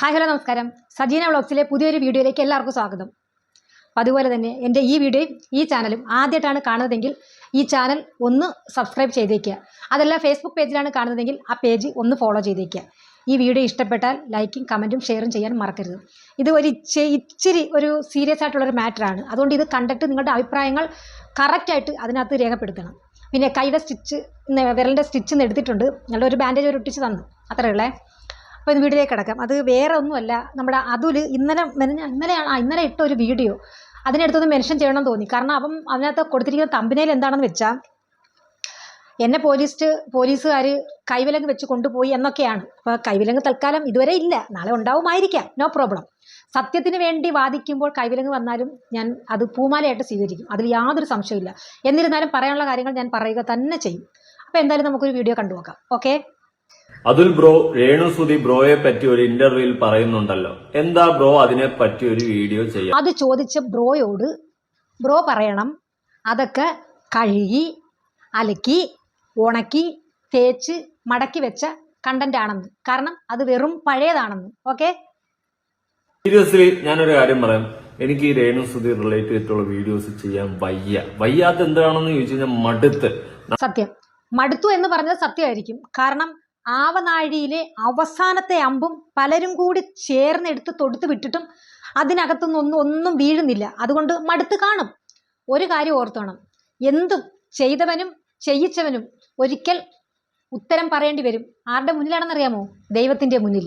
Hi hello നമസ്കാരം. സജീന വ്ളോഗ്സിലെ പുതിയൊരു വീഡിയോയിലേക്ക് എല്ലാവർക്കും സ്വാഗതം. അതുപോലെ തന്നെ എന്റെ ഈ വീഡിയോയും ഈ ചാനലും ആദ്യമായിട്ടാണ് കാണുന്നതെങ്കിൽ ഈ ചാനൽ ഒന്ന് സബ്സ്ക്രൈബ് ചെയ്തേക്കുക. അതല്ല ഫേസ്ബുക്ക് പേജിലാണ് കാണുന്നതെങ്കിൽ ആ പേജ് ഒന്ന് ഫോളോ ചെയ്തേക്കുക. ഈ വീഡിയോ ഇഷ്ടപ്പെട്ടാൽ ലൈക്കും കമന്റും ഷെയറും ചെയ്യാൻ മറക്കരുത്. ഇത് ഒരു ഇച്ചിരി ഒരു സീരിയസ് ആയിട്ടുള്ളൊരു മാറ്ററാണ്. അതുകൊണ്ട് ഇത് കണ്ടിട്ട് നിങ്ങളുടെ അഭിപ്രായങ്ങൾ കറക്റ്റായിട്ട് അതിനകത്ത് രേഖപ്പെടുത്തണം. പിന്നെ കൈയുടെ സ്റ്റിച്ച് വിരലിന്റെ സ്റ്റിച്ച് എടുത്തിട്ടുണ്ട്. ഞങ്ങളുടെ ഒരു ബാൻഡേജ് ഒരു ഒട്ടിച്ച് തന്നു. അത്രയേ ഉള്ളേ. അപ്പോൾ വീഡിയോയിലേക്ക് കിടക്കാം. അത് വേറെ ഒന്നുമല്ല. നമ്മുടെ അതുൽ ഇന്നലെ ഇന്നലെയാണ് ആ ഇന്നലെ ഇട്ട ഒരു വീഡിയോ അതിനടുത്തൊന്ന് മെൻഷൻ ചെയ്യണം തോന്നി. കാരണം അപ്പം അതിനകത്ത് കൊടുത്തിരിക്കുന്ന തമ്പനയിൽ എന്താണെന്ന് വെച്ചാൽ എന്നെ പോലീസ്റ്റ് പോലീസുകാർ കൈവിലങ്ങ് വെച്ച് കൊണ്ടുപോയി എന്നൊക്കെയാണ്. അപ്പോൾ കൈവിലങ്ങ് തൽക്കാലം ഇതുവരെ ഇല്ല. നാളെ ഉണ്ടാവുമായിരിക്കാം. No problem. സത്യത്തിന് വേണ്ടി വാദിക്കുമ്പോൾ കൈവിലങ്ങ് വന്നാലും ഞാൻ അത് പൂമാലയായിട്ട് സ്വീകരിക്കും. അതിൽ യാതൊരു സംശയമില്ല എന്നിരുന്നാലും പറയാനുള്ള കാര്യങ്ങൾ ഞാൻ പറയുക തന്നെ ചെയ്യും. അപ്പോൾ എന്തായാലും നമുക്കൊരു വീഡിയോ കണ്ടു നോക്കാം ഓക്കെ? അതുൽ ബ്രോ രേണു രേണുസുതി ബ്രോയെ പറ്റി ഒരു ഇന്റർവ്യൂവിൽ പറയുന്നുണ്ടല്ലോ. എന്താ ബ്രോ അതിനെ പറ്റി ഒരു വീഡിയോ ചെയ്യാം അത് ചോദിച്ച ബ്രോയോട് ബ്രോ പറയണം അതൊക്കെ കഴുകി അലക്കി ഉണക്കി തേച്ച് മടക്കി വെച്ച കണ്ടന്റ് ആണെന്ന്. കാരണം അത് വെറും പഴയതാണെന്ന്. ഓക്കെ? സീരിയസ്ലി ഞാനൊരു കാര്യം പറയാം. എനിക്ക് ഈ രേണുസുതി റിലേറ്റ് ചെയ്തിട്ടുള്ള വീഡിയോസ് ചെയ്യാൻ വയ്യ. വയ്യാത്ത എന്താണെന്ന് ചോദിച്ചു കഴിഞ്ഞാൽ മടുത്ത്. സത്യം. മടുത്തു എന്ന് പറഞ്ഞത് സത്യമായിരിക്കും. കാരണം ആവനാഴിയിലെ അവസാനത്തെ അമ്പും പലരും കൂടി ചേർന്നെടുത്ത് തൊടുത്ത് വിട്ടിട്ടും അതിനകത്തുനിന്നൊന്നും ഒന്നും വീഴുന്നില്ല. അതുകൊണ്ട് മടുത്ത് കാണും. ഒരു കാര്യം ഓർത്തോണം. എന്തും ചെയ്തവനും ചെയ്യിച്ചവനും ഒരിക്കൽ ഉത്തരം പറയേണ്ടി വരും. ആരുടെ മുന്നിലാണെന്നറിയാമോ? ദൈവത്തിന്റെ മുന്നിൽ.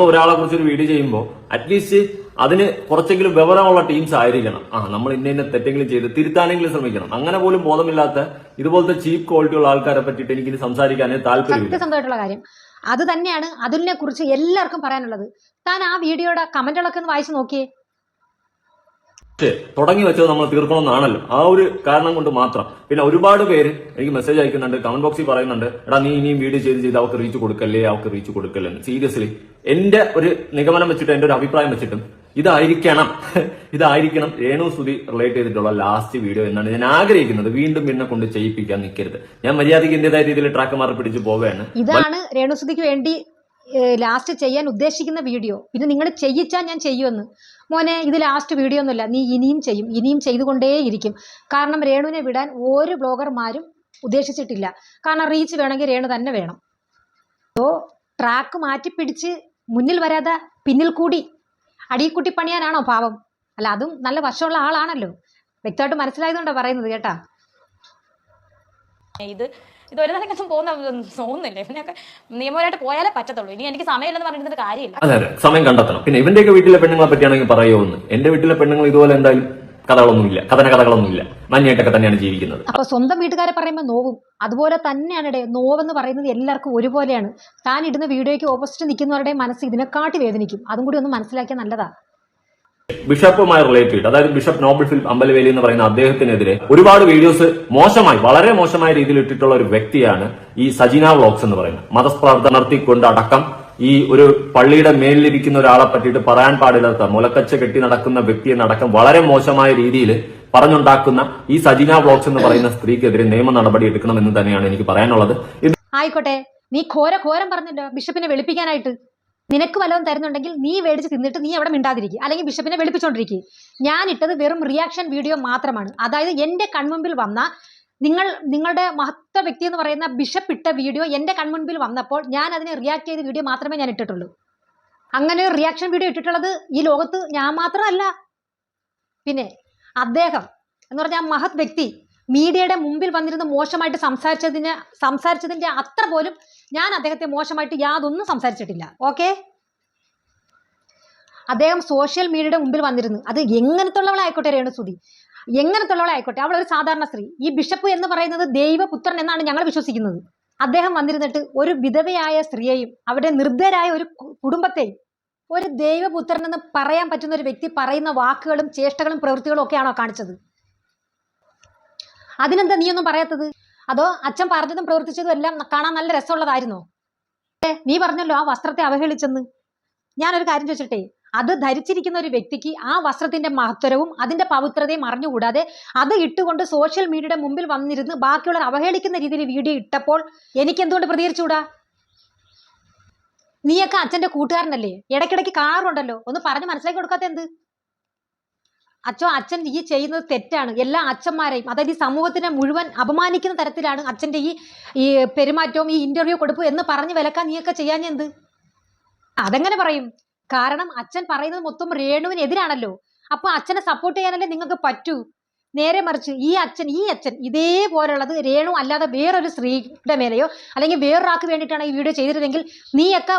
നമ്മൾ ഒരാളെ കുറിച്ച് ഒരു വീഡിയോ ചെയ്യുമ്പോൾ അറ്റ്ലീസ്റ്റ് അതിന് കുറച്ചെങ്കിലും വിവരമുള്ള ടീംസ് ആയിരിക്കണം. ആ നമ്മൾ ഇന്ന ഇന്ന തെറ്റെങ്കിലും ചെയ്ത് തിരുത്താനെങ്കിലും ശ്രമിക്കണം. അങ്ങനെ പോലും ബോധമില്ലാത്ത ഇതുപോലത്തെ ചീപ്പ് ക്വാളിറ്റിയുള്ള ആൾക്കാരെ പറ്റിയിട്ട് എനിക്ക് സംസാരിക്കാനേ സത്യസന്ധമായിട്ടുള്ള കാര്യം. അത് തന്നെയാണ് അതിനെ കുറിച്ച് എല്ലാവർക്കും പറയാനുള്ളത്. താൻ ആ വീഡിയോയുടെ കമന്റുകളൊക്കെ ഒന്ന് വായിച്ചു നോക്കിയേ. തുടങ്ങി വെച്ചത് നമ്മൾ തീർക്കണമെന്നാണല്ലോ. ആ ഒരു കാരണം കൊണ്ട് മാത്രം. പിന്നെ ഒരുപാട് പേര് എനിക്ക് മെസ്സേജ് അയക്കുന്നുണ്ട് കമന്റ് ബോക്സിൽ പറയുന്നുണ്ട് എടാ നീ ഇനിയും വീഡിയോ ചെയ്ത് ചെയ്ത് അവർക്ക് റീച്ച് കൊടുക്കല്ലേ അവർക്ക് റീച്ച് കൊടുക്കല്ലേ. സീരിയസ്ലി എന്റെ ഒരു നിഗമനം വെച്ചിട്ട് എന്റെ ഒരു അഭിപ്രായം വെച്ചിട്ടും ഇതായിരിക്കണം. ഇതായിരിക്കണം രേണു സുതി റിലേറ്റ് ചെയ്തിട്ടുള്ള ലാസ്റ്റ് വീഡിയോ എന്നാണ് ഞാൻ ആഗ്രഹിക്കുന്നത്. വീണ്ടും പിന്നെ കൊണ്ട് ചെയ്യിപ്പിക്കാൻ നിൽക്കരുത്. ഞാൻ മര്യാദയ്ക്ക് എന്റേതായ രീതിയിൽ ട്രാക്ക് മാറി പിടിച്ച് പോവുകയാണ്. ഇതാണ് രേണുസുതിക്ക് വേണ്ടി ലാസ്റ്റ് ചെയ്യാൻ ഉദ്ദേശിക്കുന്ന വീഡിയോ പിന്നെ നിങ്ങൾ ചെയ്യിച്ചാൽ ഞാൻ ചെയ്യുമെന്ന്. മോനെ ഇത് ലാസ്റ്റ് വീഡിയോ ഒന്നുമില്ല. നീ ഇനിയും ചെയ്യും. ഇനിയും ചെയ്തുകൊണ്ടേയിരിക്കും. കാരണം രേണുവിനെ വിടാൻ ഒരു ബ്ലോഗർമാരും ഉദ്ദേശിച്ചിട്ടില്ല. കാരണം റീച്ച് വേണമെങ്കിൽ രേണു തന്നെ വേണം. സോ ട്രാക്ക് മാറ്റി പിടിച്ച് മുന്നിൽ വരാതെ പിന്നിൽ കൂടി അടിയിൽക്കുട്ടി പണിയാനാണോ പാവം? അല്ല അതും നല്ല വശമുള്ള ആളാണല്ലോ. വ്യക്തമായിട്ട് മനസ്സിലായതുകൊണ്ടാണ് പറയുന്നത് കേട്ടാ. ഇത് ഇത് ഒരു നിലയ്ക്കൊന്നും പോകുന്ന തോന്നുന്നില്ല ഇവനൊക്കെ നിയമപരമായിട്ട് പോയാലേ പറ്റത്തുള്ളൂ. ഇനി എനിക്ക് സമയമില്ലെന്ന് പറഞ്ഞിട്ട് കാര്യമില്ല. അതെ അതെ. സമയം കണ്ടെത്തണം. പിന്നെ ഇവന്റെയൊക്കെ വീട്ടിലെ പെണ്ണുങ്ങളെ പറ്റിയാണെങ്കിൽ പറയുമെന്ന് എന്റെ വീട്ടിലെ പെണ്ണുങ്ങൾ ഇതുപോലെ എന്തായാലും കഥകളൊന്നുമില്ല. കഥന കഥകളൊന്നുമില്ല മഞ്ഞയായിട്ടൊക്കെ തന്നെയാണ് ജീവിക്കുന്നത്. അപ്പൊ സ്വന്തം വീട്ടുകാരെ പറയുമ്പോൾ നോവും. അതുപോലെ തന്നെയാണ് ഇടേ നോവെന്ന് പറയുന്നത് എല്ലാവർക്കും ഒരുപോലെയാണ്. താൻ ഇടുന്ന വീഡിയോയ്ക്ക് ഓപ്പോസിറ്റ് നിൽക്കുന്നവരുടെ മനസ്സ് ഇതിനെക്കാട്ടി വേദനിക്കും. അതും കൂടി ഒന്ന് മനസ്സിലാക്കിയാൽ നല്ലതാ. ബിഷപ്പുമായി റിലേറ്റഡ് അതായത് ബിഷപ്പ് നോബിൾ ഫിലിപ്പ് അമ്പലവേലി എന്ന് പറയുന്ന അദ്ദേഹത്തിനെതിരെ ഒരുപാട് വീഡിയോസ് മോശമായി വളരെ മോശമായ രീതിയിൽ ഇട്ടിട്ടുള്ള ഒരു വ്യക്തിയാണ് ഈ സജിന വ്ളോഗ്സ് എന്ന് പറയുന്നത്. മതസ്പ്രാർത്ഥന നടത്തിക്കൊണ്ട് അടക്കം ഈ ഒരു പള്ളിയുടെ മേലിലിരിക്കുന്ന ഒരാളെ പറ്റിയിട്ട് പറയാൻ പാടില്ലാത്ത മുലക്കച്ച കെട്ടി നടക്കുന്ന വ്യക്തിയെ നടക്കം വളരെ മോശമായ രീതിയിൽ പറഞ്ഞുണ്ടാക്കുന്ന ഈ സജിന വ്ളോഗ്സ് എന്ന് പറയുന്ന സ്ത്രീക്കെതിരെ നിയമ നടപടി എടുക്കണമെന്ന് തന്നെയാണ് എനിക്ക് പറയാനുള്ളത്. ആയിക്കോട്ടെ. നീ ഘോര ഘോരം പറഞ്ഞല്ലോ ബിഷപ്പിനെ വെളുപ്പിക്കാനായിട്ട് നിനക്ക് വല്ലതും തരുന്നുണ്ടെങ്കിൽ നീ മേടിച്ച് തിന്നിട്ട് നീ അവിടെ മിണ്ടാതിരിക്കുക അല്ലെങ്കിൽ ബിഷപ്പിനെ വെളുപ്പിച്ചോണ്ടിരിക്കുക ഞാൻ ഇട്ടത് വെറും റിയാക്ഷൻ വീഡിയോ മാത്രമാണ്. അതായത് എന്റെ കൺമുമ്പിൽ വന്ന നിങ്ങൾ നിങ്ങളുടെ മഹത്വ വ്യക്തി എന്ന് പറയുന്ന ബിഷപ്പ് ഇട്ട വീഡിയോ എന്റെ കൺമുമ്പിൽ വന്നപ്പോൾ ഞാൻ അതിനെ റിയാക്ട് ചെയ്ത വീഡിയോ മാത്രമേ ഞാൻ ഇട്ടിട്ടുള്ളൂ. അങ്ങനെ ഒരു റിയാക്ഷൻ വീഡിയോ ഇട്ടിട്ടുള്ളത് ഈ ലോകത്ത് ഞാൻ മാത്രമല്ല. പിന്നെ അദ്ദേഹം എന്ന് പറഞ്ഞാൽ മഹത് വ്യക്തി മീഡിയയുടെ മുമ്പിൽ വന്നിരുന്ന് മോശമായിട്ട് സംസാരിച്ചതിന് സംസാരിച്ചതിന്റെ അത്ര പോലും ഞാൻ അദ്ദേഹത്തെ മോശമായിട്ട് യാതൊന്നും സംസാരിച്ചിട്ടില്ല. ഓക്കെ അദ്ദേഹം സോഷ്യൽ മീഡിയയുടെ മുമ്പിൽ വന്നിരുന്നു അത് എങ്ങനത്തുള്ളവളായിക്കോട്ടെ രേണു സുതി എങ്ങനത്തുള്ളവളായിക്കോട്ടെ? അവൾ ഒരു സാധാരണ സ്ത്രീ. ഈ ബിഷപ്പ് എന്ന് പറയുന്നത് ദൈവപുത്രൻ എന്നാണ് ഞങ്ങൾ വിശ്വസിക്കുന്നത്. അദ്ദേഹം വന്നിരുന്നിട്ട് ഒരു വിധവയായ സ്ത്രീയെയും അവരുടെ നിർദ്ധരായ ഒരു കുടുംബത്തെയും ഒരു ദൈവപുത്രൻ എന്ന് പറയാൻ പറ്റുന്ന ഒരു വ്യക്തി പറയുന്ന വാക്കുകളും ചേഷ്ടകളും പ്രവൃത്തികളും ഒക്കെയാണോ കാണിച്ചത്? അതിനെന്താ നീയൊന്നും പറയാത്തത്? അതോ അച്ഛൻ പറഞ്ഞതും പ്രവർത്തിച്ചതും എല്ലാം കാണാൻ നല്ല രസമുള്ളതായിരുന്നോ? നീ പറഞ്ഞല്ലോ ആ വസ്ത്രത്തെ അവഹേളിച്ചെന്ന്. ഞാനൊരു കാര്യം ചോദിച്ചിട്ടേ അത് ധരിച്ചിരിക്കുന്ന ഒരു വ്യക്തിക്ക് ആ വസ്ത്രത്തിന്റെ മഹത്വരവും അതിന്റെ പവിത്രതയും അറിഞ്ഞുകൂടാതെ അത് ഇട്ടുകൊണ്ട് സോഷ്യൽ മീഡിയയുടെ മുമ്പിൽ വന്നിരുന്ന് ബാക്കിയുള്ളവർ അവഹേളിക്കുന്ന രീതിയിൽ വീഡിയോ ഇട്ടപ്പോൾ എനിക്ക് എന്തുകൊണ്ട് പ്രതികരിച്ചുകൂടാ? നീയൊക്കെ അച്ഛന്റെ കൂട്ടുകാരനല്ലേ? ഇടയ്ക്കിടയ്ക്ക് കാണാറുണ്ടല്ലോ. ഒന്ന് പറഞ്ഞ് മനസ്സിലാക്കി കൊടുക്കാത്ത എന്ത്? അച്ഛോ അച്ഛൻ ഈ ചെയ്യുന്നത് തെറ്റാണ്. എല്ലാ അച്ഛന്മാരെയും അതായത് ഈ സമൂഹത്തിനെ മുഴുവൻ അപമാനിക്കുന്ന തരത്തിലാണ് അച്ഛന്റെ ഈ ഈ പെരുമാറ്റവും ഈ ഇന്റർവ്യൂ കൊടുപ്പ് എന്ന് പറഞ്ഞ് വിലക്കാൻ നീയൊക്കെ ചെയ്യാൻ എന്ത്? അതെങ്ങനെ പറയും? കാരണം അച്ഛൻ പറയുന്നത് മൊത്തം രേണുവിനെതിരാണല്ലോ. അപ്പൊ അച്ഛനെ സപ്പോർട്ട് ചെയ്യാനല്ലേ നിങ്ങൾക്ക് പറ്റൂ. നേരെ മറിച്ച് ഈ അച്ഛൻ ഈ അച്ഛൻ ഇതേപോലുള്ളത് രേണു അല്ലാതെ വേറൊരു സ്ത്രീയുടെ മേലെയോ അല്ലെങ്കിൽ വേറൊരാൾക്ക് വേണ്ടിയിട്ടാണ് ഈ വീഡിയോ ചെയ്തിരുന്നെങ്കിൽ നീയൊക്കെ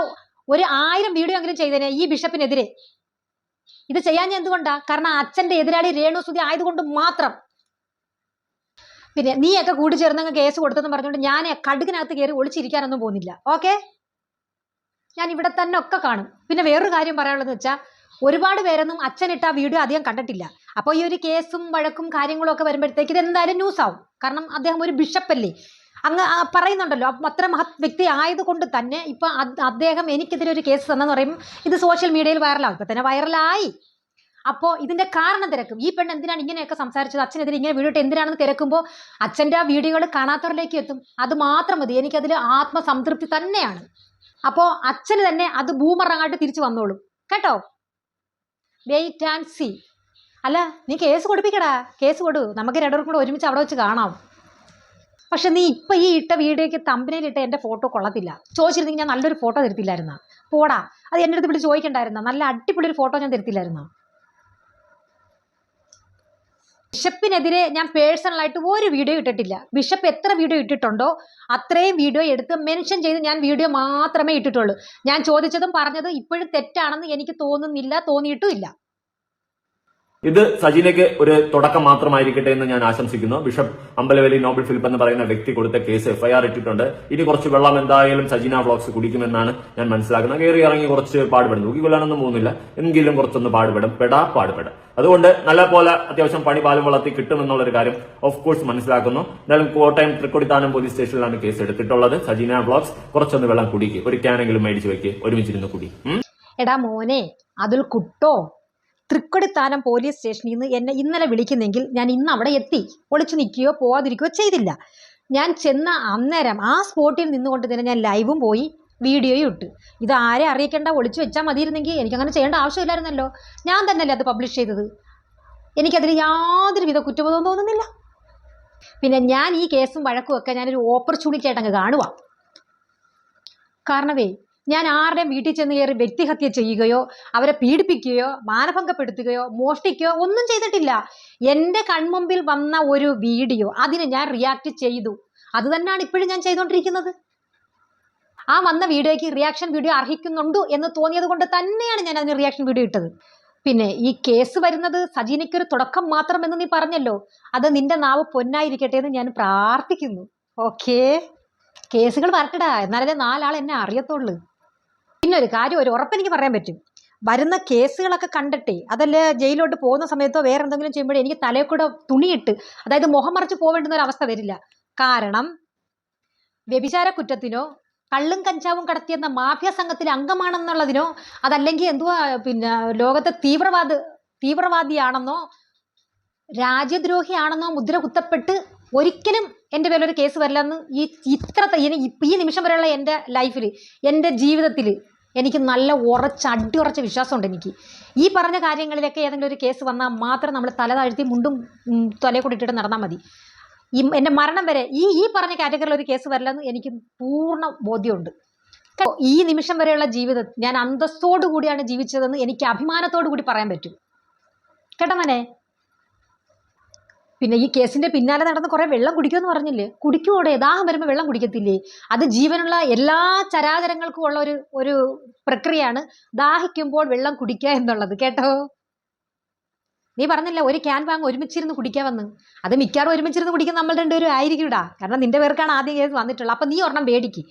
ഒരു ആയിരം വീഡിയോ എങ്കിലും ചെയ്തേനെ ഈ ബിഷപ്പിനെതിരെ. ഇത് ചെയ്യാൻ എന്തുകൊണ്ടാ? കാരണം അച്ഛന്റെ എതിരാളി രേണു സുധി ആയതുകൊണ്ട് മാത്രം. പിന്നെ നീയൊക്കെ കൂടി ചേർന്നങ്ങ് കേസ് കൊടുത്തെന്ന് പറഞ്ഞുകൊണ്ട് ഞാൻ കടുകിനകത്ത് കയറി ഒളിച്ചിരിക്കാനൊന്നും പോകുന്നില്ല. ഓക്കെ? ഞാൻ ഇവിടെ തന്നെ ഒക്കെ കാണും. പിന്നെ വേറൊരു കാര്യം പറയാനുള്ളത് വെച്ചാൽ ഒരുപാട് പേരൊന്നും അച്ഛനിട്ട ആ വീഡിയോ അധികം കണ്ടിട്ടില്ല. അപ്പോൾ ഈ ഒരു കേസും വഴക്കും കാര്യങ്ങളും ഒക്കെ വരുമ്പോഴത്തേക്ക് ഇത് എന്തായാലും ന്യൂസ് ആവും. കാരണം അദ്ദേഹം ഒരു ബിഷപ്പല്ലേ അങ്ങ് പറയുന്നുണ്ടല്ലോ അപ്പം അത്ര മഹത് വ്യക്തി ആയതുകൊണ്ട് തന്നെ ഇപ്പൊ അദ്ദേഹം എനിക്കെതിരെ ഒരു കേസ് തന്നെന്ന് പറയുമ്പോൾ ഇത് സോഷ്യൽ മീഡിയയിൽ വൈറലാവും ഇപ്പൊ തന്നെ വൈറലായി അപ്പോൾ ഇതിന്റെ കാരണം തിരക്കും. ഈ പെണ്ണ് എന്തിനാണ് ഇങ്ങനെയൊക്കെ സംസാരിച്ചത്? അച്ഛനെതിരെ ഇങ്ങനെ വീഡിയോ എന്തിനാണെന്ന് തിരക്കുമ്പോൾ അച്ഛന്റെ ആ വീഡിയോകൾ കാണാത്തവരിലേക്ക് എത്തും. അത് മാത്രം മതി. എനിക്കതിൽ ആത്മസംതൃപ്തി തന്നെയാണ്. അപ്പോൾ അച്ഛന് തന്നെ അത് ബൂമറങ്ങാട്ട് തിരിച്ചു വന്നോളും. കേട്ടോ? വെയിറ്റ് ആൻഡ് സി അല്ല നീ കേസ് കൊടുപ്പിക്കടാ. കേസ് കൊടു. നമുക്ക് രണ്ടുപേർക്കും കൂടെ ഒരുമിച്ച് അവിടെ വെച്ച് കാണാം. പക്ഷെ നീ ഇപ്പൊ ഈ ഇട്ട വീഡിയോയ്ക്ക് തമ്പനയിലിട്ട എന്റെ ഫോട്ടോ കൊള്ളത്തില്ല. ചോദിച്ചിരുന്നെങ്കിൽ ഞാൻ നല്ലൊരു ഫോട്ടോ തരത്തില്ലായിരുന്ന. പോടാ. അത് എന്റെ അടുത്ത് വിളിച്ച് ചോദിക്കണ്ടായിരുന്ന. നല്ല അടിപൊളി ഒരു ഫോട്ടോ ഞാൻ തരത്തില്ലായിരുന്ന. ബിഷപ്പിനെതിരെ ഞാൻ പേഴ്സണലായിട്ട് ഒരു വീഡിയോ ഇട്ടിട്ടില്ല. ബിഷപ്പ് എത്ര വീഡിയോ ഇട്ടിട്ടുണ്ടോ അത്രയും വീഡിയോ എടുത്ത് മെൻഷൻ ചെയ്ത് ഞാൻ വീഡിയോ മാത്രമേ ഇട്ടിട്ടുള്ളൂ. ഞാൻ ചോദിച്ചതും പറഞ്ഞതും ഇപ്പോഴും തെറ്റാണെന്ന് എനിക്ക് തോന്നുന്നില്ല തോന്നിയിട്ടുമില്ല ഇത് സജിനയ്ക്ക് ഒരു തുടക്കം മാത്രമായിരിക്കട്ടെ എന്ന് ഞാൻ ആശംസിക്കുന്നു. ബിഷപ്പ് അമ്പലവലി നോബിൾ ഫിലിപ്പ് എന്ന് പറയുന്ന വ്യക്തി കൊടുത്ത കേസ് എഫ്ഐആർ ഇട്ടിട്ടുണ്ട്. ഇനി കുറച്ച് വെള്ളം എന്തായാലും സജിന വ്ളോഗ്സ് കുടിക്കുമെന്നാണ് ഞാൻ മനസ്സിലാക്കുന്നത്. കയറി ഇറങ്ങി കുറച്ച് പാടുപെടും. നോക്കി കൊല്ലാനൊന്നും പോകുന്നില്ല. എങ്കിലും കുറച്ചൊന്ന് പാടുപെടും. പെടാ പാടുപെടും. അതുകൊണ്ട് നല്ല പോലെ അത്യാവശ്യം പണി പാലും വളർത്തി കിട്ടുമെന്നുള്ള ഒരു കാര്യം ഓഫ് കോഴ്സ് മനസ്സിലാക്കുന്നു. എന്തായാലും കോട്ടയം തൃക്കൊടിത്താനം പോലീസ് സ്റ്റേഷനിലാണ് കേസ് എടുത്തിട്ടുള്ളത്. സജിന വ്ളോഗ്സ് കുറച്ചൊന്ന് വെള്ളം കുടിക്കുക ഒരു ക്യാനെങ്കിലും മേടിച്ച് വെക്കുക ഒരുമിച്ചിരുന്ന് കുടി. എടാ മോനെ അതിൽ കുട്ടോ? തൃക്കൊടിത്താനം പോലീസ് സ്റ്റേഷനിൽ നിന്ന് എന്നെ ഇന്നലെ വിളിക്കുന്നെങ്കിൽ ഞാൻ ഇന്ന് അവിടെ എത്തി. ഒളിച്ചു നിൽക്കുകയോ പോവാതിരിക്കുകയോ ചെയ്തില്ല. ഞാൻ ചെന്ന അന്നേരം ആ സ്പോട്ടിൽ നിന്നുകൊണ്ട് തന്നെ ഞാൻ ലൈവും പോയി വീഡിയോയും ഇട്ട്. ഇത് ആരെ അറിയിക്കേണ്ട? ഒളിച്ചു വെച്ചാൽ മതിയിരുന്നെങ്കിൽ എനിക്കങ്ങനെ ചെയ്യേണ്ട ആവശ്യമില്ലായിരുന്നല്ലോ. ഞാൻ തന്നെയല്ലേ അത് പബ്ലിഷ് ചെയ്തത്. എനിക്കതിൽ യാതൊരുവിധ കുറ്റബോധവും തോന്നുന്നില്ല. പിന്നെ ഞാൻ ഈ കേസും വഴക്കും ഒക്കെ ഞാനൊരു ഓപ്പർച്യൂണിറ്റി ആയിട്ട് അങ്ങ് കാണുക കാരണവേ ഞാൻ ആരുടെയും വീട്ടിൽ ചെന്ന് കയറി വ്യക്തിഹത്യ ചെയ്യുകയോ അവരെ പീഡിപ്പിക്കുകയോ മാനഭംഗപ്പെടുത്തുകയോ മോഷ്ടിക്കുകയോ ഒന്നും ചെയ്തിട്ടില്ല. എന്റെ കൺമുമ്പിൽ വന്ന ഒരു വീഡിയോ അതിന് ഞാൻ റിയാക്ട് ചെയ്തു. അത് തന്നെയാണ് ഇപ്പോഴും ഞാൻ ചെയ്തുകൊണ്ടിരിക്കുന്നത്. ആ വന്ന വീഡിയോയ്ക്ക് റിയാക്ഷൻ വീഡിയോ അർഹിക്കുന്നുണ്ടോ എന്ന് തോന്നിയത് കൊണ്ട് തന്നെയാണ് ഞാൻ അതിന് റിയാക്ഷൻ വീഡിയോ ഇട്ടത്. പിന്നെ ഈ കേസ് വരുന്നത് സജീനയ്ക്കൊരു തുടക്കം മാത്രം എന്ന് നീ പറഞ്ഞല്ലോ. അത് നിന്റെ നാവ് പൊന്നായിരിക്കട്ടെ എന്ന് ഞാൻ പ്രാർത്ഥിക്കുന്നു. ഓക്കേ കേസുകൾ വരട്ടടാ. എന്നാലേ നാലാൾ എന്നെ അറിയത്തുള്ളൂ. പിന്നെ ഒരു കാര്യം ഒരു ഉറപ്പെനിക്ക് പറയാൻ പറ്റും. വരുന്ന കേസുകളൊക്കെ കണ്ടിട്ട് അതല്ല ജയിലോട്ട് പോകുന്ന സമയത്തോ വേറെ എന്തെങ്കിലും ചെയ്യുമ്പോഴേ എനിക്ക് തലയിൽ തുണിയിട്ട് അതായത് മുഖം മറിച്ച് പോവേണ്ടുന്ന ഒരു അവസ്ഥ വരില്ല. കാരണം വ്യഭിചാര കുറ്റത്തിനോ കള്ളും കഞ്ചാവും കടത്തിയെന്ന മാഫിയ സംഘത്തിലെ അംഗമാണെന്നുള്ളതിനോ അതല്ലെങ്കിൽ എന്തുവാ പിന്നെ ലോകത്തെ തീവ്രവാദ തീവ്രവാദിയാണെന്നോ രാജ്യദ്രോഹിയാണെന്നോ മുദ്ര കുത്തപ്പെട്ട് ഒരിക്കലും എന്റെ പേരിലൊരു കേസ് വരില്ലെന്ന് ഈ ഇത്ര ഈ നിമിഷം വരെയുള്ള എന്റെ ലൈഫിൽ എന്റെ ജീവിതത്തിൽ എനിക്ക് നല്ല ഉറച്ച അടിയുറച്ച വിശ്വാസമുണ്ട് എനിക്ക്. ഈ പറഞ്ഞ കാര്യങ്ങളിലൊക്കെ ഏതെങ്കിലും ഒരു കേസ് വന്നാൽ മാത്രം നമ്മൾ തല താഴ്ത്തി മുണ്ടും തലയെ കൂടി ഇട്ടിട്ട് നടന്നാൽ മതി. ഈ എന്റെ മരണം വരെ ഈ ഈ പറഞ്ഞ കാറ്റഗറിയിൽ ഒരു കേസ് വരില്ലെന്ന് എനിക്ക് പൂർണ ബോധ്യമുണ്ട്. ഈ നിമിഷം വരെയുള്ള ജീവിതം ഞാൻ അന്തസ്സോടു കൂടിയാണ് ജീവിച്ചതെന്ന് എനിക്ക് അഭിമാനത്തോടു കൂടി പറയാൻ പറ്റും. കേട്ടോ മോനെ? പിന്നെ ഈ കേസിന്റെ പിന്നാലെ നടന്ന് കുറെ വെള്ളം കുടിക്കുമെന്ന് പറഞ്ഞില്ലേ? കുടിക്കുവോടെ? ദാഹം വരുമ്പോൾ വെള്ളം കുടിക്കത്തില്ലേ? അത് ജീവനുള്ള എല്ലാ ചരാചരങ്ങൾക്കും ഉള്ള ഒരു ഒരു പ്രക്രിയയാണ് ദാഹിക്കുമ്പോൾ വെള്ളം കുടിക്കുക എന്നുള്ളത്. കേട്ടോ? നീ പറഞ്ഞില്ല ഒരു ക്യാൻ വാങ്ങ് ഒരുമിച്ചിരുന്ന് കുടിക്കാമെന്ന്. അത് മിക്കവാറും ഒരുമിച്ചിരുന്ന് കുടിക്കാൻ നമ്മൾ രണ്ടുപേരും ആയിരിക്കൂടാ. കാരണം നിന്റെ പേർക്കാണ് ആദ്യം കേസ് വന്നിട്ടുള്ളത്. അപ്പം നീ ഒരെണ്ണം പേടിക്ക്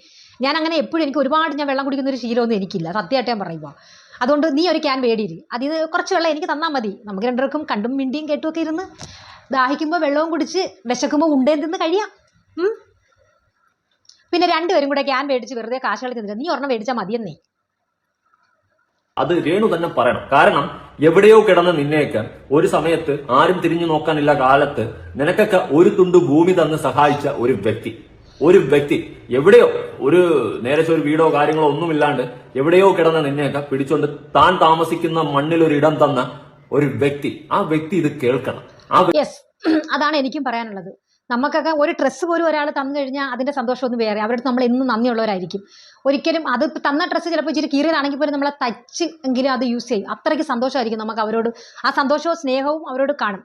ഞാൻ അങ്ങനെ എപ്പോഴും എനിക്ക് ഒരുപാട് ഞാൻ വെള്ളം കുടിക്കുന്ന ഒരു ശീലമൊന്നും എനിക്കില്ല. സത്യമായിട്ട് ഞാൻ പറയുമ്പോൾ അതുകൊണ്ട് നീ ഒരു ക്യാൻ വേടിയിരി അതിന് കുറച്ച് വെള്ളം എനിക്ക് തന്നാൽ മതി. നമുക്ക് രണ്ടുപേർക്കും കണ്ടും മിണ്ടിയും കേട്ടുമൊക്കെ ഇരുന്ന് ദാഹിക്കുമ്പോൾ വെള്ളവും കുടിച്ച് വിശക്കുമ്പോൾ ഉണ്ടേം തിന്ന് കഴിയാം. പിന്നെ രണ്ടുപേരും കൂടെ ക്യാൻ മേടിച്ച് വെറുതെ കാശുകളിൽ തിന്നില്ല. നീ ഒരെണ്ണം മേടിച്ചാൽ മതിയെന്നേ. അത് രേണു തന്നെ പറയണം. കാരണം എവിടെയോ കിടന്ന് നിന്നേക്കാൻ ഒരു സമയത്ത് ആരും തിരിഞ്ഞു നോക്കാനില്ല കാലത്ത് നിനക്കൊക്കെ ഒരു തുണ്ട് ഭൂമി തന്ന് സഹായിച്ച ഒരു വ്യക്തി. ഒരു വ്യക്തി. എവിടെയോ ഒരു നേരത്തെ ഒരു വീടോ കാര്യങ്ങളോ ഒന്നുമില്ലാണ്ട് എവിടെയോ കിടന്ന് നിന്നെയൊക്കെ പിടിച്ചോണ്ട് താൻ താമസിക്കുന്ന മണ്ണിൽ ഒരു ഇടം തന്ന ഒരു വ്യക്തി. ആ വ്യക്തി ഇത് കേൾക്കണം. യെസ് അതാണ് എനിക്കും പറയാനുള്ളത്. നമുക്കൊക്കെ ഒരു ഡ്രസ്സ് പോലും ഒരാൾ തന്നു കഴിഞ്ഞാൽ അതിന്റെ സന്തോഷം ഒന്നും വേറെ. അവരുടെ നമ്മൾ എന്നും നന്ദിയുള്ളവരായിരിക്കും. ഒരിക്കലും അത് തന്ന ഡ്രസ്സ് ചിലപ്പോൾ ഇച്ചിരി കീറിയതാണെങ്കിൽ പോലും നമ്മളെ തച്ച് എങ്കിലും അത് യൂസ് ചെയ്യും. അത്രയ്ക്ക് സന്തോഷമായിരിക്കും നമുക്ക് അവരോട് ആ സന്തോഷവും സ്നേഹവും അവരോട് കാണും.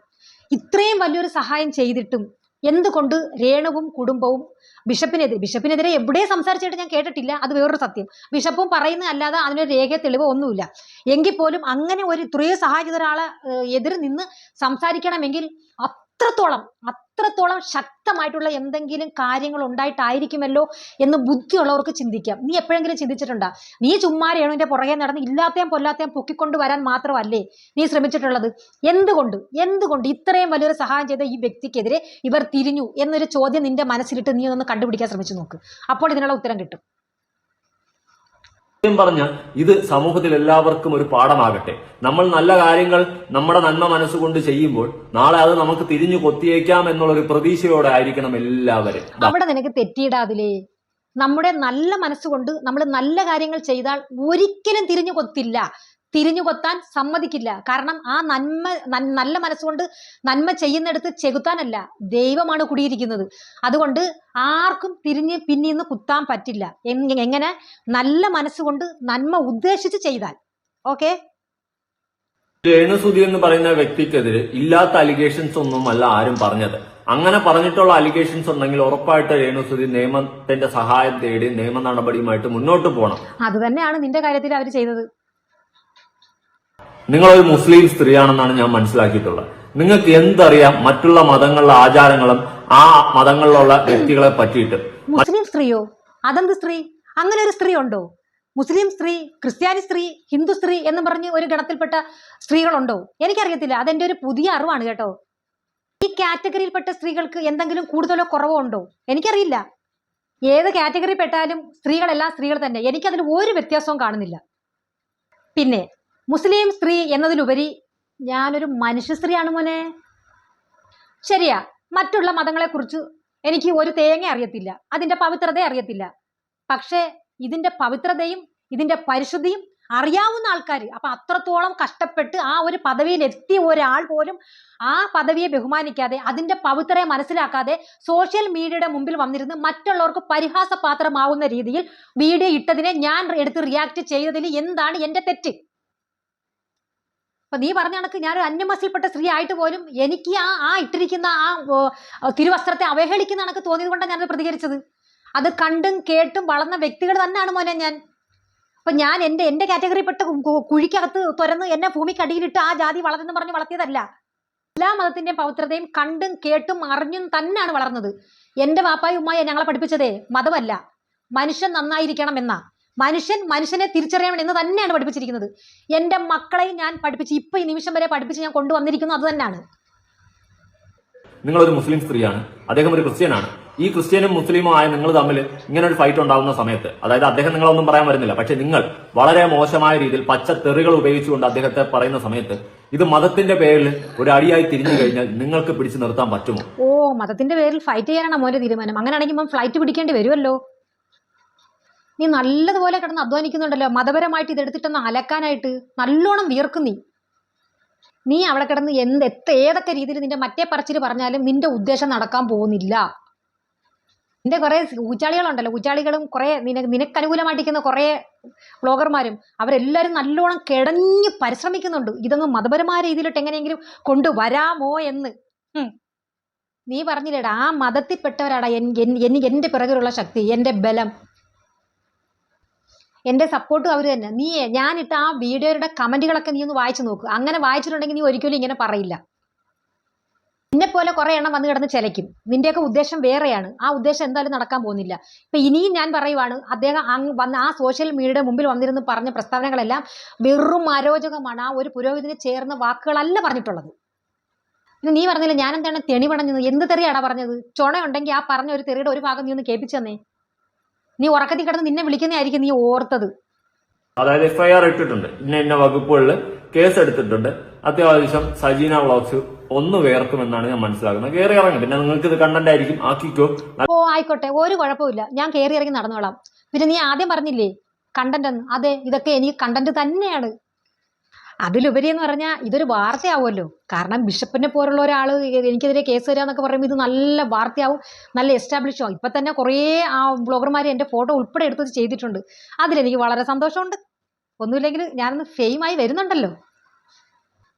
ഇത്രയും വലിയൊരു സഹായം ചെയ്തിട്ടും എന്തുകൊണ്ട് രേണുവും കുടുംബവും ബിഷപ്പിനെതിരെ ബിഷപ്പിനെതിരെ എവിടെ സംസാരിച്ചിട്ട് ഞാൻ കേട്ടിട്ടില്ല. അത് വേറൊരു സത്യം. ബിഷപ്പും പറയുന്ന അല്ലാതെ അതിനൊരു രേഖ തെളിവോ ഒന്നുമില്ല. എങ്കിൽ പോലും അങ്ങനെ ഒരു ഇത്രയും സഹായിച്ച ഒരാളെ എതിർ നിന്ന് സംസാരിക്കണമെങ്കിൽ അത്രത്തോളം അത്രത്തോളം ശക്തമായിട്ടുള്ള എന്തെങ്കിലും കാര്യങ്ങൾ ഉണ്ടായിട്ടായിരിക്കുമല്ലോ എന്ന് ബുദ്ധിയുള്ളവർക്ക് ചിന്തിക്കാം. നീ എപ്പോഴെങ്കിലും ചിന്തിച്ചിട്ടുണ്ടോ? നീ ചുമ്മാരെയാണോ എന്റെ പുറകെ നടന്ന് ഇല്ലാത്തയും പൊല്ലാത്തയും പൊക്കിക്കൊണ്ട് വരാൻ മാത്രമല്ലേ നീ ശ്രമിച്ചിട്ടുള്ളത്? എന്തുകൊണ്ട്? എന്തുകൊണ്ട് ഇത്രയും വലിയൊരു സഹായം ചെയ്ത ഈ വ്യക്തിക്കെതിരെ ഇവർ തിരിഞ്ഞു എന്നൊരു ചോദ്യം നിന്റെ മനസ്സിലിട്ട് നീ ഒന്ന് കണ്ടുപിടിക്കാൻ ശ്രമിച്ചു നോക്ക്. അപ്പോൾ ഇതിനുള്ള ഉത്തരം കിട്ടും. സത്യം പറഞ്ഞ ഇത് സമൂഹത്തിൽ എല്ലാവർക്കും ഒരു പാഠമാകട്ടെ. നമ്മൾ നല്ല കാര്യങ്ങൾ നമ്മുടെ നന്മ മനസ്സുകൊണ്ട് ചെയ്യുമ്പോൾ നാളെ അത് നമുക്ക് തിരിഞ്ഞു കൊത്തിയേക്കാം എന്നുള്ള ഒരു പ്രതീക്ഷയോടെ ആയിരിക്കണം എല്ലാവരും. അവിടെ നിനക്ക് തെറ്റിയിടാതില്ലേ? നമ്മുടെ നല്ല മനസ്സുകൊണ്ട് നമ്മൾ നല്ല കാര്യങ്ങൾ ചെയ്താൽ ഒരിക്കലും തിരിഞ്ഞു കൊത്തില്ല. തിരിഞ്ഞു കൊത്താൻ സമ്മതിക്കില്ല. കാരണം ആ നന്മ നല്ല മനസ്സുകൊണ്ട് നന്മ ചെയ്യുന്നിടത്ത് ചെകുത്താനല്ല ദൈവമാണ് കുടിയിരിക്കുന്നത്. അതുകൊണ്ട് ആർക്കും തിരിഞ്ഞ് പിന്നീന്ന് കുത്താൻ പറ്റില്ല. എങ്ങനെ? നല്ല മനസ്സുകൊണ്ട് നന്മ ഉദ്ദേശിച്ച് ചെയ്താൽ. ഓക്കെ? രേണുസുതി എന്ന് പറയുന്ന വ്യക്തിക്കെതിരെ ഇല്ലാത്ത അലിഗേഷൻസ് ഒന്നും അല്ല ആരും പറഞ്ഞത്. അങ്ങനെ പറഞ്ഞിട്ടുള്ള അലിഗേഷൻസ് ഉണ്ടെങ്കിൽ ഉറപ്പായിട്ട് രേണുസുതി നിയമത്തിന്റെ സഹായം തേടി നിയമ നടപടിയുമായിട്ട് മുന്നോട്ട് പോകണം അത് തന്നെയാണ് നിന്റെ കാര്യത്തിൽ അവർ ചെയ്തത്. നിങ്ങളൊരു മുസ്ലിം സ്ത്രീയാണെന്നാണ് ഞാൻ മനസ്സിലാക്കിയിട്ടുള്ളത്. നിങ്ങൾക്ക് എന്തറിയാം മറ്റുള്ള മതങ്ങളിലെ ആചാരങ്ങളും ആ മതങ്ങളിലുള്ള വ്യക്തികളെ പറ്റിയിട്ട്? മുസ്ലിം സ്ത്രീയോ? അതെന്ത് സ്ത്രീ? അങ്ങനെ ഒരു സ്ത്രീ ഉണ്ടോ? മുസ്ലിം സ്ത്രീ ക്രിസ്ത്യാനി സ്ത്രീ ഹിന്ദു സ്ത്രീ എന്ന് പറഞ്ഞ് ഒരു ഗണത്തിൽപ്പെട്ട സ്ത്രീകളുണ്ടോ? എനിക്കറിയത്തില്ല. അതെന്റെ ഒരു പുതിയ അറിവാണ് കേട്ടോ. ഈ കാറ്റഗറിയിൽപ്പെട്ട സ്ത്രീകൾക്ക് എന്തെങ്കിലും കൂടുതലോ കുറവോ ഉണ്ടോ? എനിക്കറിയില്ല. ഏത് കാറ്റഗറി പെട്ടാലും സ്ത്രീകളെല്ലാം സ്ത്രീകൾ തന്നെ. എനിക്കതിൽ ഒരു വ്യത്യാസവും കാണുന്നില്ല. പിന്നെ മുസ്ലിം സ്ത്രീ എന്നതിലുപരി ഞാനൊരു മനുഷ്യ സ്ത്രീയാണ് മോനെ. ശരിയാ മറ്റുള്ള മതങ്ങളെക്കുറിച്ച് എനിക്ക് ഒരു തേങ്ങ അറിയത്തില്ല അതിന്റെ പവിത്രത അറിയത്തില്ല. പക്ഷേ ഇതിന്റെ പവിത്രതയും ഇതിന്റെ പരിശുദ്ധിയും അറിയാവുന്ന ആൾക്കാർ അപ്പം അത്രത്തോളം കഷ്ടപ്പെട്ട് ആ ഒരു പദവിയിൽ എത്തിയ ഒരാൾ പോലും ആ പദവിയെ ബഹുമാനിക്കാതെ അതിന്റെ പവിത്രയെ മനസ്സിലാക്കാതെ സോഷ്യൽ മീഡിയയുടെ മുമ്പിൽ വന്നിരുന്ന് മറ്റുള്ളവർക്ക് പരിഹാസപാത്രമാവുന്ന രീതിയിൽ വീഡിയോ ഇട്ടതിനെ ഞാൻ എടുത്ത് റിയാക്ട് ചെയ്തതിൽ എന്താണ് എന്റെ തെറ്റ്? അപ്പൊ നീ പറഞ്ഞ കണക്ക് ഞാനൊരു അന്യമസിൽപ്പെട്ട സ്ത്രീ ആയിട്ട് പോലും എനിക്ക് ആ ആ ഇട്ടിരിക്കുന്ന ആ തിരുവസ്ത്രത്തെ അവഹേളിക്കുന്ന കണക്ക് തോന്നിയത് കൊണ്ടാണ് ഞാനത് പ്രതികരിച്ചത്. അത് കണ്ടും കേട്ടും വളർന്ന വ്യക്തികൾ തന്നെയാണ് മോനെ ഞാൻ. അപ്പൊ ഞാൻ എന്റെ എന്റെ കാറ്റഗറിപ്പെട്ട കുഴിക്കകത്ത് തുറന്ന് എന്നെ ഭൂമിക്കടിയിലിട്ട് ആ ജാതി വളർന്നെന്ന് പറഞ്ഞ് വളർത്തിയതല്ല. എല്ലാ മതത്തിന്റെയും പൗത്രതയും കണ്ടും കേട്ടും അറിഞ്ഞും തന്നെയാണ് വളർന്നത്. എന്റെ വാപ്പായും ഉമ്മായ ഞങ്ങളെ പഠിപ്പിച്ചതേ മതമല്ല. മനുഷ്യൻ നന്നായിരിക്കണം എന്നാ. മനുഷ്യൻ മനുഷ്യനെ തിരിച്ചറിയണം എന്ന് തന്നെയാണ് പഠിപ്പിച്ചിരിക്കുന്നത്. എന്റെ മക്കളെ ഞാൻ പഠിപ്പിച്ച് ഇപ്പൊ ഈ നിമിഷം വരെ പഠിപ്പിച്ച് ഞാൻ കൊണ്ടുവന്നിരിക്കുന്നു അത് തന്നെയാണ്. നിങ്ങളൊരു മുസ്ലിം സ്ത്രീയാണ് അദ്ദേഹം ഒരു ക്രിസ്ത്യനാണ്. ഈ ക്രിസ്ത്യനും മുസ്ലിമും ആയ നിങ്ങൾ തമ്മിൽ ഇങ്ങനെ ഒരു ഫൈറ്റ് ഉണ്ടാകുന്ന സമയത്ത് അതായത് അദ്ദേഹം നിങ്ങളൊന്നും പറയാൻ വരുന്നില്ല പക്ഷെ നിങ്ങൾ വളരെ മോശമായ രീതിയിൽ പച്ച തെറികൾ ഉപയോഗിച്ചുകൊണ്ട് അദ്ദേഹത്തെ പറയുന്ന സമയത്ത് ഇത് മതത്തിന്റെ പേരിൽ ഒരു അടിയായി തിരിഞ്ഞു കഴിഞ്ഞാൽ നിങ്ങൾക്ക് പിടിച്ചു നിർത്താൻ പറ്റുമോ? ഓ മതത്തിന്റെ പേരിൽ ഫൈറ്റ് ചെയ്യാനാണ് മോന്റെ തീരുമാനം? അങ്ങനെയാണെങ്കിൽ ആണെങ്കിൽ ഫ്ലൈറ്റ് പിടിക്കേണ്ടി വരുമല്ലോ. നീ നല്ലതുപോലെ കിടന്ന് അധ്വാനിക്കുന്നുണ്ടല്ലോ. മതപരമായിട്ട് ഇതെടുത്തിട്ടൊന്ന് അലക്കാനായിട്ട് നല്ലോണം വിയർക്കും നീ. നീ അവിടെ കിടന്ന് എന്ത് എത്ര ഏതൊക്കെ രീതിയിൽ നിന്റെ മറ്റേ പറച്ചിൽ പറഞ്ഞാലും നിന്റെ ഉദ്ദേശം നടക്കാൻ പോകുന്നില്ല. നിന്റെ കുറെ ഊച്ചാളികളുണ്ടല്ലോ ഊച്ചാളികളും കുറേ നിനക്ക് അനുകൂലമായിട്ടിരിക്കുന്ന കുറെ വ്ളോഗർമാരും അവരെല്ലാവരും നല്ലോണം കിടഞ്ഞ് പരിശ്രമിക്കുന്നുണ്ട്. ഇതൊന്നും മതപരമായ രീതിയിലോട്ട് എങ്ങനെയെങ്കിലും കൊണ്ടുവരാമോ എന്ന്. നീ പറഞ്ഞില്ലേടാ ആ മതത്തിൽപ്പെട്ടവരാടാ എന്റെ പിറകിലുള്ള ശക്തി എന്റെ ബലം. എന്റെ സപ്പോർട്ടും അവർ തന്നെ. നീ ഞാനിട്ട ആ വീഡിയോയുടെ കമന്റുകളൊക്കെ നീ ഒന്ന് വായിച്ചു നോക്ക്. അങ്ങനെ വായിച്ചിട്ടുണ്ടെങ്കിൽ നീ ഒരിക്കലും ഇങ്ങനെ പറയില്ല. നിന്നെ പോലെ കുറെ എണ്ണം വന്ന് കിടന്ന് ചിലയ്ക്കും. നിന്റെയൊക്കെ ഉദ്ദേശം വേറെയാണ്. ആ ഉദ്ദേശം എന്തായാലും നടക്കാൻ പോകുന്നില്ല. ഇപ്പൊ ഇനിയും ഞാൻ പറയുവാണ് അദ്ദേഹം വന്ന് ആ സോഷ്യൽ മീഡിയയുടെ മുമ്പിൽ വന്നിരുന്ന് പറഞ്ഞ പ്രസ്താവനകളെല്ലാം വെറും അരോചകമാണ്. ആ ഒരു പുരോഹിതന് ചേർന്ന വാക്കുകളല്ല പറഞ്ഞിട്ടുള്ളത്. നീ പറഞ്ഞില്ല ഞാൻ എന്താണ് തെണി പണഞ്ഞത് എന്ത് തെറിയാടാ പറഞ്ഞത്? ചുണ ഉണ്ടെങ്കിൽ ആ പറഞ്ഞ ഒരു തെറിയുടെ ഒരു ഭാഗം നീ ഒന്ന് കേൾപ്പിച്ചു തന്നെ. നീ ഉറക്കത്തിൽ കിടന്ന് നിന്നെ വിളിക്കുന്നതായിരിക്കും നീ ഓർത്തത്. അതായത് എഫ്ഐആർ ഇട്ടിട്ടുണ്ട്. ഇന്ന ഇന്ന വകുപ്പുകളിൽ കേസ് എടുത്തിട്ടുണ്ട്. അത്യാവശ്യം സജീന വ്ളോഗ്സ് ഒന്ന് വേർക്കുമെന്നാണ് ഞാൻ മനസ്സിലാക്കുന്നത്. കയറി ഇറങ്ങി. പിന്നെ നിങ്ങൾക്ക് ഇത് കണ്ടന്റ് ആയിരിക്കും. ആക്കിക്കോ. ഓ ആയിക്കോട്ടെ. ഒരു കുഴപ്പമില്ല ഞാൻ കയറി ഇറങ്ങി നടന്നോളാം. പിന്നെ നീ ആദ്യം പറഞ്ഞില്ലേ കണ്ടന്റ് അതെ ഇതൊക്കെ എനിക്ക് കണ്ടന്റ് തന്നെയാണ്. അതിലുപരി എന്ന് പറഞ്ഞാൽ ഇതൊരു വാർത്തയാവുമല്ലോ. കാരണം ബിഷപ്പിനെ പോലുള്ള ഒരാൾ എനിക്കെതിരെ കേസ് തരിക എന്നൊക്കെ പറയുമ്പോൾ ഇത് നല്ല വാർത്തയാവും നല്ല എസ്റ്റാബ്ലിഷ് ആവും. ഇപ്പം തന്നെ കുറേ ആ ബ്ലോഗർമാർ എന്റെ ഫോട്ടോ ഉൾപ്പെടെ എടുത്തത് ചെയ്തിട്ടുണ്ട്. അതിലെനിക്ക് വളരെ സന്തോഷമുണ്ട്. ഒന്നുമില്ലെങ്കിൽ ഞാനൊന്ന് ഫെയിമായി വരുന്നുണ്ടല്ലോ.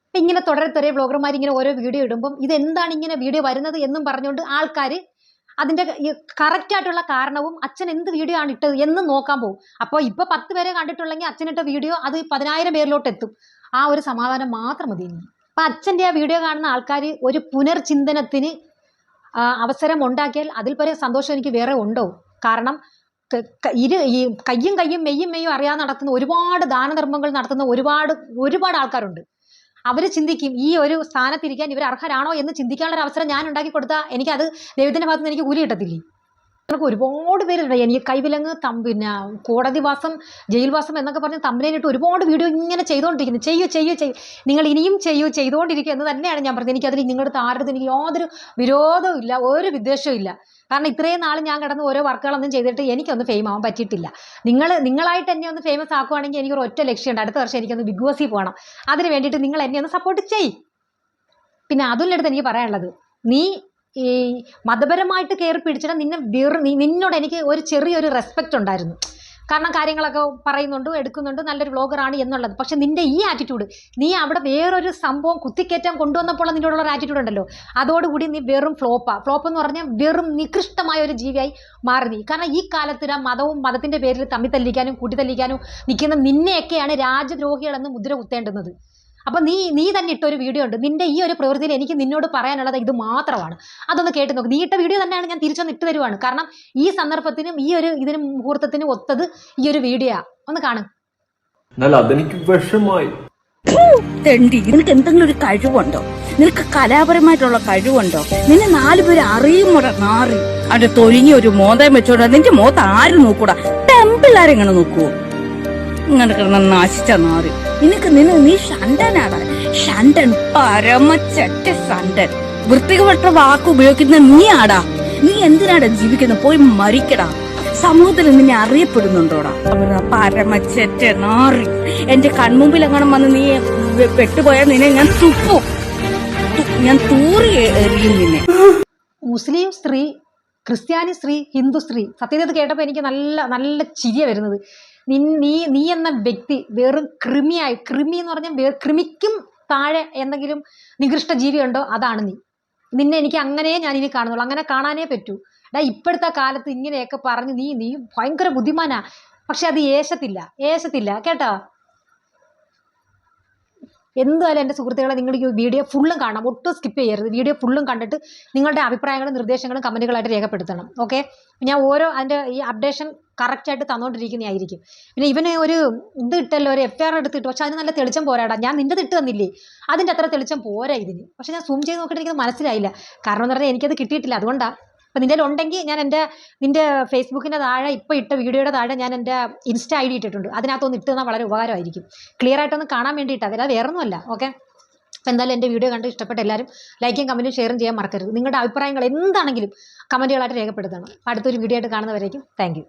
അപ്പം ഇങ്ങനെ തുടരെ തുടരെ ബ്ലോഗർമാർ ഇങ്ങനെ ഓരോ വീഡിയോ ഇടുമ്പം ഇതെന്താണ് ഇങ്ങനെ വീഡിയോ വരുന്നത് എന്നും പറഞ്ഞുകൊണ്ട് ആൾക്കാർ അതിന്റെ കറക്റ്റായിട്ടുള്ള കാരണവും അച്ഛൻ എന്ത് വീഡിയോ ആണ് ഇട്ടത് എന്നും നോക്കാൻ പോകും അപ്പോൾ ഇപ്പോൾ പത്ത് പേരെ കണ്ടിട്ടുള്ളെങ്കിൽ അച്ഛനിട്ട വീഡിയോ അത് പതിനായിരം പേരിലോട്ട് എത്തും ആ ഒരു സമാധാനം മാത്രം മതി ഇനി. അപ്പം അച്ഛന്റെ ആ വീഡിയോ കാണുന്ന ആൾക്കാർ ഒരു പുനർചിന്തനത്തിന് അവസരം ഉണ്ടാക്കിയാൽ അതിൽ പല സന്തോഷം എനിക്ക് വേറെ ഉണ്ടോ? കാരണം ഇരു ഈ കയ്യും കയ്യും മെയ്യും മെയ്യും അറിയാതെ നടത്തുന്ന ഒരുപാട് ദാനധർമ്മങ്ങൾ നടത്തുന്ന ഒരുപാട് ഒരുപാട് ആൾക്കാരുണ്ട്. അവർ ചിന്തിക്കും ഈ ഒരു സ്ഥാനത്തിരിക്കാൻ ഇവർ അർഹരാണോ എന്ന് ചിന്തിക്കാനുള്ള അവസരം ഞാൻ ഉണ്ടാക്കി കൊടുത്താൽ എനിക്കത് ദൈവത്തിന്റെ ഭാഗത്ത് നിന്ന് എനിക്ക് കൂലി കിട്ടത്തില്ലേ? നമുക്ക് ഒരുപാട് പേരുണ്ട്. എനിക്ക് കൈവിലങ്ങ് തം പിന്നെ കോടതിവാസം ജയിൽവാസം എന്നൊക്കെ പറഞ്ഞ് തമ്മിലിട്ട് ഒരുപാട് വീഡിയോ ഇങ്ങനെ ചെയ്തുകൊണ്ടിരിക്കുന്നു ചെയ്യൂ ചെയ്യൂ ചെയ്യൂ. നിങ്ങൾ ഇനിയും ചെയ്യൂ ചെയ്തുകൊണ്ടിരിക്കുക എന്ന് തന്നെയാണ് ഞാൻ പറഞ്ഞത്. എനിക്കതിൽ നിങ്ങളുടെ താരത്തിൽ എനിക്ക് യാതൊരു വിരോധവും ഇല്ല ഒരു വിദ്വേഷവും ഇല്ല. കാരണം ഇത്രയും നാൾ ഞാൻ കിടന്ന് ഓരോ വർക്കുകളൊന്നും ചെയ്തിട്ട് എനിക്കൊന്ന് ഫെയിം ആവാൻ പറ്റിയിട്ടില്ല. നിങ്ങൾ നിങ്ങളായിട്ട് എന്നെ ഒന്ന് ഫേമസ് ആക്കുവാണെങ്കിൽ എനിക്കൊരു ഒറ്റ ലക്ഷ്യമുണ്ട്. അടുത്ത വർഷം എനിക്കൊന്ന് ബിഗ് ബോസിൽ പോകണം. അതിന് വേണ്ടിയിട്ട് നിങ്ങൾ എന്നെ ഒന്ന് സപ്പോർട്ട് ചെയ് പിന്നെ അതുള്ള അടുത്ത് എനിക്ക് പറയാനുള്ളത്. നീ ഈ മതപരമായിട്ട് കയറി പിടിച്ചിട്ട് നിന്നെ വെറു നിന്നോട് എനിക്ക് ഒരു ചെറിയൊരു റെസ്പെക്റ്റ് ഉണ്ടായിരുന്നു. കാരണം കാര്യങ്ങളൊക്കെ പറയുന്നുണ്ട് എടുക്കുന്നുണ്ട് നല്ലൊരു വ്ളോഗറാണ് എന്നുള്ളത്. പക്ഷെ നിന്റെ ഈ ആറ്റിറ്റ്യൂഡ് നീ അവിടെ വേറൊരു സംഭവം കുത്തിക്കയറ്റാൻ കൊണ്ടുവന്നപ്പോൾ നിന്നോടുള്ള ഒരു ആറ്റിറ്റ്യൂഡ് ഉണ്ടല്ലോ. അതോടുകൂടി നീ വെറും ഫ്ലോപ്പാ ഫ്ലോപ്പ് എന്ന് പറഞ്ഞാൽ വെറും നികൃഷ്ടമായ ഒരു ജീവിയായി മാറി നീ. കാരണം ഈ കാലത്ത് ആ മതവും മതത്തിന്റെ പേരിൽ തമ്മിൽ തല്ലിക്കാനും കൂട്ടിത്തല്ലിക്കാനും നിൽക്കുന്ന നിന്നെയൊക്കെയാണ് രാജ്യദ്രോഹികളെന്ന് മുദ്ര കുത്തേണ്ടുന്നത്. അപ്പൊ നീ നീ തന്നെ ഇട്ട ഒരു വീഡിയോ ഉണ്ട് നിന്റെ ഈ ഒരു പ്രവൃത്തിയിൽ എനിക്ക് നിന്നോട് പറയാനുള്ളത് ഇത് മാത്രമാണ്. അതൊന്ന് കേട്ട് നോക്ക്. നീ ഇട്ട വീഡിയോ തന്നെയാണ് ഞാൻ തിരിച്ചൊന്ന് ഇട്ട് തരുവാണ്. കാരണം ഈ സന്ദർഭത്തിനും ഈ ഒരു ഇതിനും മുഹൂർത്തത്തിനും ഒത്തത് ഈ ഒരു വീഡിയോ ഒന്ന് കാണും. എന്നാൽ അതെനിക്ക് വിഷമായി. തെണ്ടി. നിനക്ക് എന്തെങ്കിലും ഒരു കഴിവുണ്ടോ? നിനക്ക് കലാപരമായിട്ടുള്ള കഴിവുണ്ടോ? നിന്നെ നാലു പേര് അറിയും മുട മാറി. അവിടെ തൊലിഞ്ഞ ഒരു മോതം വെച്ചോണ്ടാ നിന്റെ മോത്ത് ആരും നോക്കൂടാ? ടെമ്പിൾ ആരെങ്ങനെ നോക്കുവോ? ഇങ്ങനെ കിടന്ന് നാശിച്ച നാറി. നിനക്ക് നിന നീ ഷണ്ടനാടാ ഷണ്ടൻ പരമച്ചറ്റ ഷണ്ടൻ വൃത്തികപ്പെട്ട വാക്ക് ഉപയോഗിക്കുന്ന നീ ആടാ നീ എന്തിനാടാ ജീവിക്കുന്നത് പോയി മരിക്കടാ. സമൂഹത്തിൽ നിന്നെ അറിയപ്പെടുന്നുണ്ടോടാ? പരമച്ചറ്റ നാറി. എന്റെ കൺമുമ്പിൽ എങ്ങനെ വന്ന് നീ പെട്ടുപോയ പെട്ടുപോയാൽ നിന്നെ ഞാൻ തുപ്പും. ഞാൻ തൂറി എറിയും നിന്നെ. മുസ്ലിം സ്ത്രീ ക്രിസ്ത്യാനി സ്ത്രീ ഹിന്ദു സ്ത്രീ. സത്യത്തിൽ ഇത് കേട്ടപ്പോൾ എനിക്ക് നല്ല നല്ല ചിരിയ വരുന്നത്. നിൻ നീ നീ എന്ന വ്യക്തി വെറും കൃമിയായി കൃമി എന്ന് പറഞ്ഞാൽ വേ- കൃമിക്കും താഴെ എന്തെങ്കിലും നികൃഷ്ട ജീവി ഉണ്ടോ? അതാണ് നീ. നിന്നെ എനിക്ക് അങ്ങനെ ഞാൻ ഇനി കാണുന്നുള്ളൂ. അങ്ങനെ കാണാനേ പറ്റൂ. എടാ ഇപ്പോഴത്തെ കാലത്ത് ഇങ്ങനെയൊക്കെ പറഞ്ഞ് നീ നീ ഭയങ്കര ബുദ്ധിമാനാ. പക്ഷെ അത് ഏശത്തില്ല. ഏശത്തില്ല. കേട്ടോ? എന്തായാലും എന്റെ സുഹൃത്തുക്കളെ നിങ്ങൾ ഈ വീഡിയോ ഫുള്ളും കാണണം. ഒട്ടും സ്കിപ്പ് ചെയ്യരുത്. വീഡിയോ ഫുള്ളും കണ്ടിട്ട് നിങ്ങളുടെ അഭിപ്രായങ്ങളും നിർദ്ദേശങ്ങളും കമന്റുകളായിട്ട് രേഖപ്പെടുത്തണം. ഓക്കെ ഞാൻ ഓരോ അതിന്റെ ഈ അപ്ഡേഷൻ കറക്റ്റായിട്ട് തന്നുകൊണ്ടിരിക്കുന്നതായിരിക്കും പിന്നെ ഇവന് ഒരു ഇത് ഇട്ടല്ലോ ഒരു എഫ് ആർ എടുത്തിട്ട്. പക്ഷെ അതിന് നല്ല തെളിച്ചം പോരാടാ. ഞാൻ നിന്റെ തിട്ട് തന്നില്ലേ? അതിന്റെ അത്ര തെളിച്ചം പോരാ ഇതിന്. പക്ഷെ ഞാൻ സൂം ചെയ്ത് നോക്കിയിട്ട് എനിക്കത് മനസ്സിലായില്ല. കാരണം എന്ന് പറഞ്ഞാൽ എനിക്കത് കിട്ടിയിട്ടില്ല. അതുകൊണ്ടാണ് അപ്പം നിന്റെ ഉണ്ടെങ്കിൽ ഞാൻ എന്റെ നിന്റെ ഫേസ്ബുക്കിന്റെ താഴെ ഇപ്പോൾ ഇട്ട വീഡിയോയുടെ താഴെ ഞാൻ എന്റെ ഇൻസ്റ്റ ഐ ഡി ഇട്ടിട്ടുണ്ട്. അതിനകത്തൊന്ന് ഇട്ട് തന്നാൽ വളരെ ഉപകാരമായിരിക്കും. ക്ലിയർ ആയിട്ടൊന്ന് കാണാൻ വേണ്ടിയിട്ടാണ് അതായത് വേറെ ഒന്നുമല്ല ഓക്കെ അപ്പോൾ എന്തായാലും എന്റെ വീഡിയോ കണ്ട് ഇഷ്ടപ്പെട്ട എല്ലാവരും ലൈക്കും കമന്റും ഷെയറും ചെയ്യാൻ മറക്കരുത്. നിങ്ങളുടെ അഭിപ്രായങ്ങൾ എന്താണെങ്കിലും കമന്റുകളായിട്ട് രേഖപ്പെടുത്തണം. അടുത്തൊരു വീഡിയോ ആയിട്ട് കാണുന്നവരേക്കും താങ്ക്